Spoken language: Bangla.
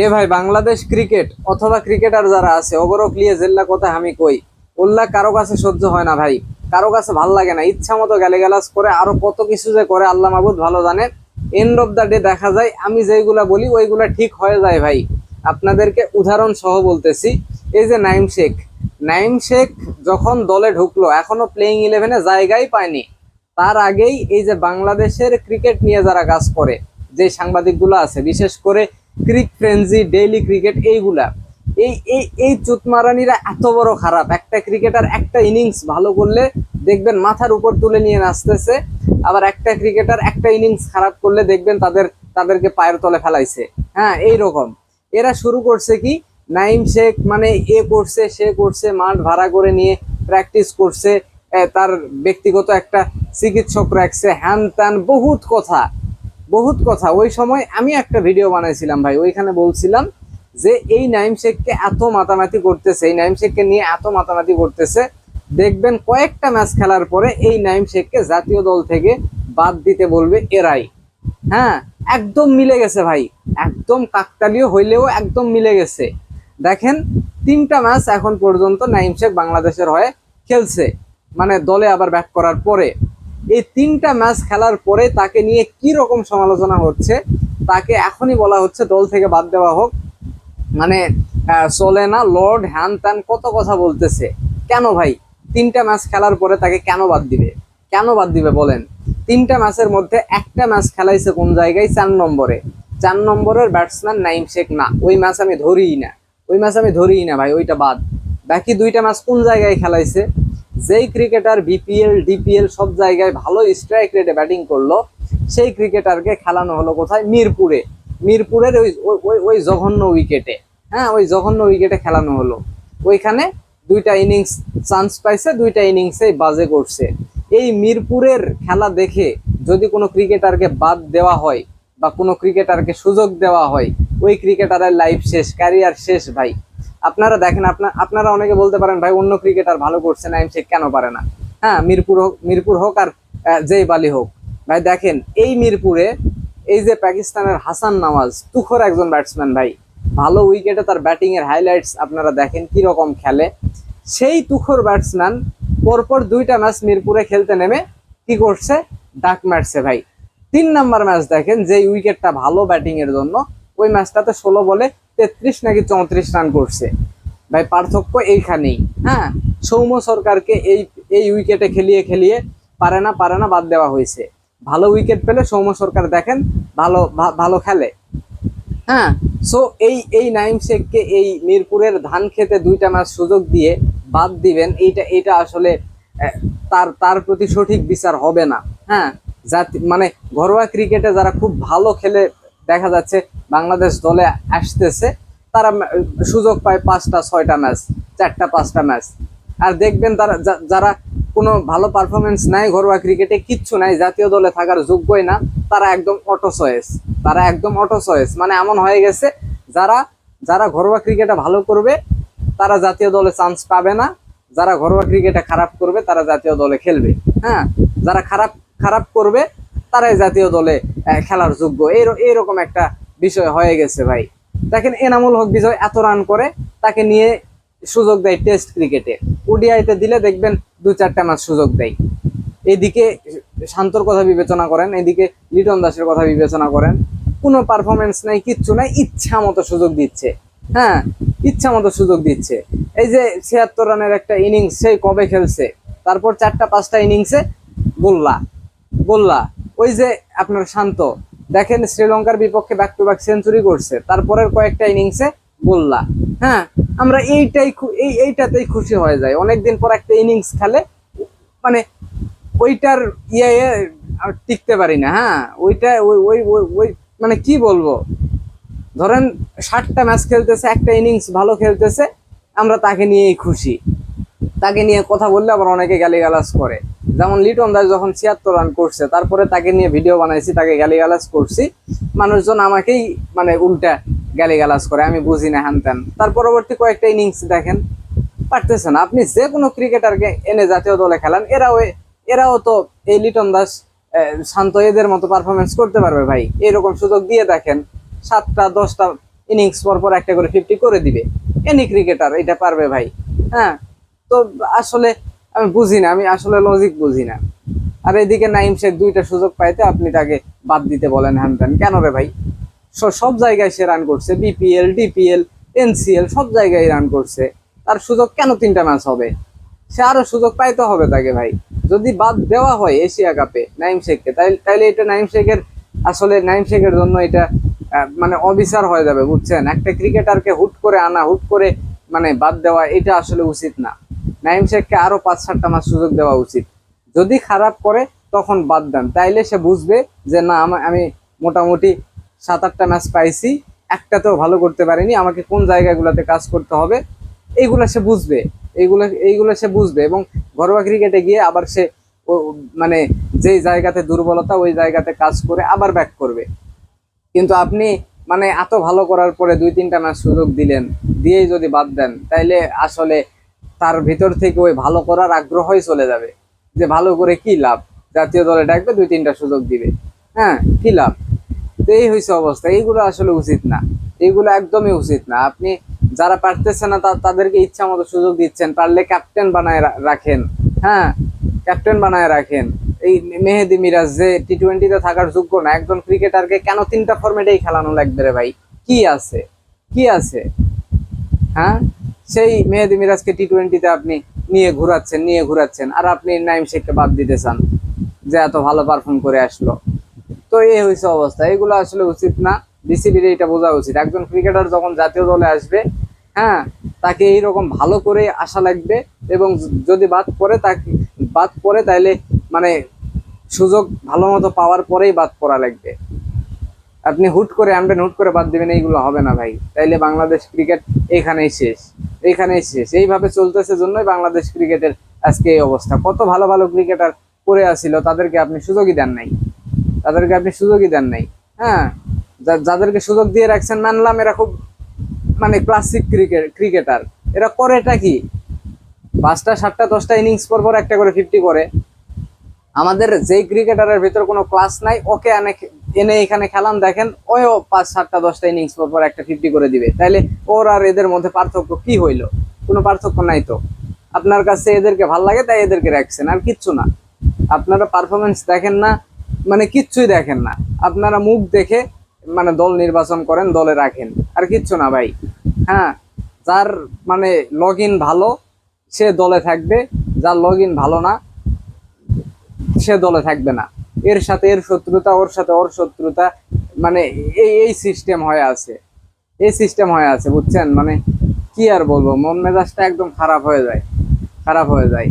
এ ভাই, বাংলাদেশ ক্রিকেট অথবা ক্রিকেটার যারা আছে, অগরক লিয়ে জেল্লা কথা আমি কই? উল্লাহ, কারও কাছে সহ্য হয় না ভাই। কারও কাছে ভালো লাগে না। ইচ্ছা মতো গালে গালাজ করে, আরও কত কিছু যে করে, আল্লাহ মাহবুদ ভালো জানে। এন্ড অফ দ্য ডে দেখা যায়, আমি যেইগুলা বলি, ওইগুলা ঠিক হয়ে যায় ভাই। আপনাদেরকে উদাহরণ সহ বলতেছি। এই যে নাইম শেখ। নাইম শেখ যখন দলে ঢুকলো, এখনও প্লেইং ইলেভেনে জায়গাই পায়নি। তার আগেই এই যে বাংলাদেশের ক্রিকেট নিয়ে যারা কাজ করে, যে সাংবাদিকগুলো আছে, বিশেষ করে ক্রিক ফ্রেন্সি ডেইলি ক্রিকেট এইগুলা। এই এই এই চুতমারানিরা এত বড় খারাপ। একটা ক্রিকেটার একটা ইনিংস ভালো করলে দেখবেন মাথার উপর তুলে নিয়ে নাচতেছে, আবার একটা ক্রিকেটার একটা ইনিংস খারাপ করলে দেখবেন তাদের, তাদেরকে পায়ের তলে ফেলাইছে। হ্যাঁ এই রকম এরা শুরু করছে কি? নাইম শেখ মানে এ করছে, সে করছে, মাঠ ভাড়া করে নিয়ে প্র্যাকটিস করছে তার ব্যক্তিগত একটা চিকিৎসক রাখছে, হ্যান ত্যান, বহুত কথা। বহুত কথা। ওই সময় আমি একটা ভিডিও বানাইছিলাম ভাই, ওইখানে বলছিলাম যে এই নাইম শেখকে এত মাতামাতি করতেছে, এই নাইম শেখকে নিয়ে এত মাতামাতি করতেছে, দেখবেন কয়েকটা ম্যাচ খেলার পরে এই নাইম শেখকে জাতীয় দল থেকে বাদ দিতে বলবে এরাই। হ্যাঁ একদম মিলে গেছে ভাই, একদম কাকতালীয় হইলেও একদম মিলে গেছে। দেখেন, তিনটা ম্যাচ এখন পর্যন্ত নাইম শেখ বাংলাদেশের হয়ে খেলছে মানে দলে আবার ব্যাট করার পরে। এই তিনটা ম্যাচ খেলার পরে তাকে নিয়ে কি রকম সমালোচনা হচ্ছে, তাকে এখনই বলা হচ্ছে দল থেকে বাদ দেওয়া হোক। মানে চলে না, লর্ড হ্যান ত্যান কত কথা বলতেছে। কেন ভাই? তিনটা ম্যাচ খেলার পরে তাকে কেন বাদ দিবে? কেন বাদ দিবে বলেন? তিনটা ম্যাচের মধ্যে একটা ম্যাচ খেলাইছে কোন জায়গায়? চার নম্বরে। চার নম্বরের ব্যাটসম্যান নাইম শেখ না। ওই ম্যাচ আমি ধরিই না। ওই ম্যাচ আমি ধরিই না ভাই, ওইটা বাদ। বাকি দুইটা ম্যাচ কোন জায়গায় খেলাইছে? যেই ক্রিকেটার বিপিএল ডিপিএল সব জায়গায় ভালো স্ট্রাইক রেটে ব্যাটিং করল, সেই ক্রিকেটারকে খেলানো হলো কোথায়? মিরপুরে। মিরপুরের ওই, ওই- জঘন্য উইকেটে হ্যাঁ ওই জঘন্য উইকেটে খেলানো হলো। ওইখানে দুইটা ইনিংস চান্স পাইছে, দুইটা ইনিংসেই বাজে করছে। এই মিরপুরের খেলা দেখে যদি কোনো ক্রিকেটারকে বাদ দেওয়া হয় বা কোনো ক্রিকেটারকে সুযোগ দেওয়া হয়, ওই ক্রিকেটারের লাইফ শেষ ক্যারিয়ার শেষ ভাই। আপনারা দেখেন আপনার আপনারা অনেকে বলতে পারেন, ভাই, অন্য ক্রিকেটার ভালো করছে নাইম শেখ কেন পারে না? হ্যাঁ মিরপুর হোক মিরপুর হোক আর যেই বালি হোক। ভাই, দেখেন, এই মিরপুরে এই যে পাকিস্তানের হাসান নামাজ তুখর একজন ব্যাটসম্যান ভাই, ভালো উইকেটে তার ব্যাটিং এর হাইলাইটস আপনারা দেখেন কি রকম খেলে। সেই তুখর ব্যাটসম্যান পরপর দুইটা ম্যাচ মিরপুরে খেলতে নেমে কি করছে? ডাক মারছে ভাই। তিন নাম্বার ম্যাচ দেখেন যে উইকেটটা ভালো ব্যাটিং এর জন্য, ওই ম্যাচটাতে ষোলো বলে তেত্রিশ নাকি চৌত্রিশ রান করছে। ভাই, পার্থক্য এইখানেই। হ্যাঁ সৌম্য সরকারকে এই এই উইকেটে খেলিয়ে খেলিয়ে পারে না পারে না বাদ দেওয়া হয়েছে। ভালো উইকেট পেলে সৌম্য সরকার দেখেন ভালো ভালো খেলে। হ্যাঁ সো এই এই নাইম শেখকে এই মিরপুরের ধান খেতে দুইটা ম্যাচ সুযোগ দিয়ে বাদ দিবেন, এইটা এইটা আসলে তার তার প্রতি সঠিক বিচার হবে না। হ্যাঁ জাতি মানে ঘরোয়া ক্রিকেটে যারা খুব ভালো খেলে দেখা যাচ্ছে বাংলাদেশ দলে আসতেছে। তারা সুযোগ পায় পাঁচটা, ছয়টা ম্যাচ, চারটা, পাঁচটা ম্যাচ। আর দেখবেন তারা যারা কোনো ভালো পারফরমেন্স নাই ঘরোয়া ক্রিকেটে কিচ্ছু নাই, জাতীয় দলে থাকার যোগ্যই না, তারা একদম অটো চয়েস তারা একদম অটো চয়েস মানে এমন হয়ে গেছে, যারা যারা ঘরোয়া ক্রিকেটে ভালো করবে, তারা জাতীয় দলে চান্স পাবে না। যারা ঘরোয়া ক্রিকেটে খারাপ করবে, তারা জাতীয় দলে খেলবে। হ্যাঁ যারা খারাপ খারাপ করবে, তারাই জাতীয় দলে খেলার যোগ্য। এই এইরকম একটা বিষয় হয়ে গেছে ভাই। দেখেন, এনামুল হক বিজয় এত রান করে, তাকে নিয়ে সুযোগ দেয় টেস্ট ক্রিকেটে ওডিআইতে দিলে দেখবেন দু চারটা ম্যাচ সুযোগ দেয়। এদিকে শান্তর কথা বিবেচনা করেন, এদিকে লিটন দাসের কথা বিবেচনা করেন। কোনো পারফরমেন্স নাই, কিচ্ছু নাই, ইচ্ছা মতো সুযোগ দিচ্ছে। হ্যাঁ ইচ্ছা মতো সুযোগ দিচ্ছে। এই যে ছিয়াত্তর রানের একটা ইনিংস সেই কবে খেলছে? তারপর চারটা, পাঁচটা ইনিংসে গোল্লা গোল্লা। ওই যে আপনার শান্ত। দেখেন শ্রীলঙ্কার বিপক্ষে ব্যাক টু ব্যাক সেঞ্চুরি করছে। তারপরের কয়েকটা ইনিংসে গোল্লা। হ্যাঁ আমরা এইটাই এই এইটাতেই খুশি হয়ে যায় অনেকদিন পর একটা ইনিংস খেলে মানে ওইটার ইয়ে টিকতে পারি না। হ্যাঁ ওইটা ওই ওই ওই- ওই মানে কি বলব? ধরেন ষাটটা ম্যাচ খেলতেছে, একটা ইনিংস ভালো খেলতেছে, আমরা তাকে নিয়েই খুশি। তাকে নিয়ে কথা বললে আবার অনেকে গালিগালাজ করে। যেমন লিটন দাস যখন ছিয়াত্তর রান করছে, তারপরে তাকে নিয়ে ভিডিও বানাইছি, তাকে গালিগালাজ করছি। মানুষজন আমাকেই মানে উল্টা গালিগালাজ করে, আমি বুঝি না হ্যান ত্যান। তার পরবর্তী কয়েকটা ইনিংস দেখেন পারতেছেন আপনি যে কোনো ক্রিকেটারকে এনে জাতীয় দলে খেলান, এরাও এরাও তো এই লিটন দাস শান্ত এদের মতো পারফরমেন্স করতে পারবে ভাই। এরকম সুযোগ দিয়ে দেখেন, সাতটা, দশটা ইনিংস পর পর একটা করে ফিফটি করে দিবে। এনি ক্রিকেটার এটা পারবে ভাই হ্যাঁ? তো আসলে আমি বুঝি না, আমি আসলে লজিক বুঝি না। আর এদিকে নাইম শেখ দুইটা সুযোগ পাইতে আপনি তাকে বাদ দিতে বলেন হ্যান ত্যান কেন রে ভাই? সব জায়গায় সে রান করছে বিপিএল ডিপিএল এনসিএল সব জায়গায় রান করছে। তার সুযোগ কেন তিনটা ম্যাচ হবে? সে আরও সুযোগ পাইতে হবে তাকে ভাই। যদি বাদ দেওয়া হয় এশিয়া কাপে নাইম শেখকে, তাইলে এটা নাইম শেখের, আসলে নাইম শেখের জন্য এটা মানে অবিচার হয়ে যাবে, বুঝছেন? একটা ক্রিকেটারকে হুট করে আনা, হুট করে মানে বাদ দেওয়া, এটা আসলে উচিত না। নাইম শেখকে আরও পাঁচ সাতটা মাস সুযোগ দেওয়া উচিত। যদি খারাপ করে, তখন বাদ দেন। তাইলে সে বুঝবে যে, না, আমি মোটামুটি সাত আটটা ম্যাচ পাইছি, একটাতেও ভালো করতে পারিনি, আমাকে কোন জায়গাগুলোতে কাজ করতে হবে? এইগুলো সে বুঝবে। এইগুলো এইগুলো সে বুঝবে এবং ঘরোয়া ক্রিকেটে গিয়ে আবার সে মানে যেই জায়গাতে দুর্বলতা, ওই জায়গাতে কাজ করে আবার ব্যাক করবে। কিন্তু আপনি মানে এত ভালো করার পরে দুই তিনটা ম্যাচ সুযোগ দিলেন, দিয়েই যদি বাদ দেন, তাইলে আসলে তার ভিতর থেকে ওই ভালো করার আগ্রহই চলে যাবে। যে ভালো করে কি লাভ? জাতীয় দলে ডাকবে, দুই, তিনটা সুযোগ দিবে। হ্যাঁ কি লাভ? তো এই হয়েছে অবস্থা। এইগুলো আসলে উচিত না। এইগুলো একদমই উচিত না। আপনি যারা পারতেছে না তাদেরকে ইচ্ছা মতো সুযোগ দিচ্ছেন। পারলে ক্যাপ্টেন বানায় রাখেন। হ্যাঁ ক্যাপ্টেন বানায় রাখেন। এই মেহেদি মিরাজ যে টি টোয়েন্টিতে থাকার যোগ্য না, একজন ক্রিকেটারকে কেন তিনটা ফরম্যাটেই খেলানো লাগবে রে ভাই? কি আছে? কি আছে? হ্যাঁ? সেই মেহেদি মিরাজকে টি টোয়েন্টিতে আপনি নিয়ে ঘুরাচ্ছেন নিয়ে ঘুরাচ্ছেন। আর আপনি নাইম শেখকে বাদ দিতে চান যে এত ভালো পারফর্ম করে আসলো। তো এই হয়েছে অবস্থা। এগুলো আসলে উচিত না। বিসিবির এটা বোঝা উচিত। একজন ক্রিকেটার যখন জাতীয় দলে আসবে হ্যাঁ তাকে এইরকম ভালো করে আসা লাগবে এবং যদি বাদ পড়ে তাকে, বাদ পড়ে তাইলে মানে সুযোগ ভালো মতো পাওয়ার পরেই বাদ পড়া লাগবে। আপনি হুট করে আনবেন হুট করে বাদ দিবেন, এইগুলো হবে না ভাই। তাইলে বাংলাদেশ ক্রিকেট এইখানেই শেষ। এইখানেই শেষ। এইভাবে চলতেছে জন্যই বাংলাদেশ ক্রিকেটের আজকে এই অবস্থা। কত ভালো ভালো ক্রিকেটার পড়ে আসছিল তাদেরকে আপনি সুযোগই দেন নাই। তাদেরকে আপনি সুযোগই দেন নাই। হ্যাঁ যাদেরকে সুযোগ দিয়ে রাখছেন, মানলাম এরা খুব মানে ক্লাসিক ক্রিকেট ক্রিকেটার এরা করেটা কি? পাঁচটা, সাতটা, দশটা ইনিংস পর পর একটা করে ফিফটি করে। আমাদের যেই ক্রিকেটারের ভিতর কোনো ক্লাস নাই, ওকে এনে এনে এখানে খেলান, দেখেন ওও পাঁচ সাতটা, দশটা ইনিংস পর পর একটা ফিফটি করে দিবে। তাইলে ওর আর এদের মধ্যে পার্থক্য কি হইল? কোনো পার্থক্য নাই তো। আপনার কাছে এদেরকে ভালো লাগে, তাই এদেরকে রাখছেন, আর কিচ্ছু না। আপনারা পারফরমেন্স দেখেন না মানে কিচ্ছুই দেখেন না। আপনারা মুখ দেখে মানে দল নির্বাচন করেন, দলে রাখেন, আর কিচ্ছু না ভাই। হ্যাঁ যার মানে লগ ভালো, সে দলে থাকবে, যার লগ ভালো না, সে দলে থাকবে না। এর সাথে এর শত্রুতা, ওর সাথে ওর শত্রুতা মানে এই এই সিস্টেম হয়ে আছে। এই সিস্টেম হয়ে আছে, বুঝছেন? মানে কি আর বলব? মন মেজাজটা একদম খারাপ হয়ে যায়। খারাপ হয়ে যায়।